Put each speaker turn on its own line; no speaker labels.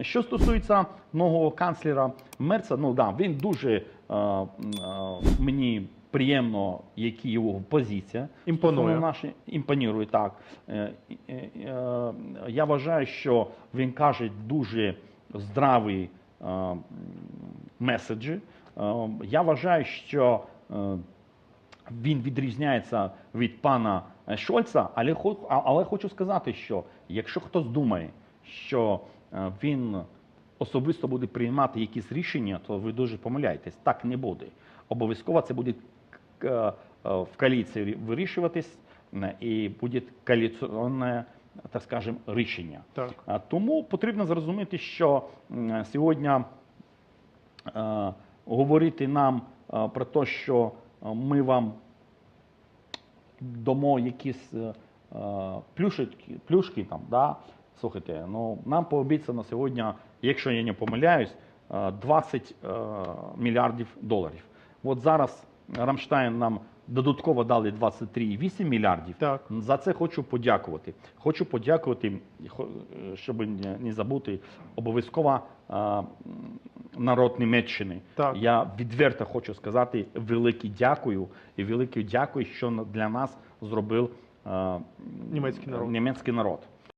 Що стосується нового канцлера Мерца, ну да, він дуже е, е, мені приємно, які його позиція.
Імпонує.
Наші, імпонує, так. Е, е, е, я вважаю, що він каже дуже здраві е, меседжі. Е, я вважаю, що е, він відрізняється від пана Шольца, але, але хочу сказати, що якщо хтось думає, що е, він особисто буде приймати якісь рішення, то ви дуже помиляєтесь. Так не буде. Обов'язково це буде е, е, в коаліції вирішуватись е, і буде коаліційне, так скажемо, рішення.
Так.
Тому потрібно зрозуміти, що сьогодні е, говорити нам е, про те, що е, ми вам дамо якісь е, е, плюшечки, плюшки там, да? Слухайте, ну нам пообіцяно сьогодні, якщо я не помиляюсь, е, 20 е, мільярдів доларів. От зараз Рамштайн нам додатково дали 23,8 мільярдів.
Так.
За це хочу подякувати. Хочу подякувати, щоб не забути, обов'язково е, народ Німеччини.
Так.
Я відверто хочу сказати велике дякую і велике дякую, що для нас зробив е,
Німецький народ.
німецький народ.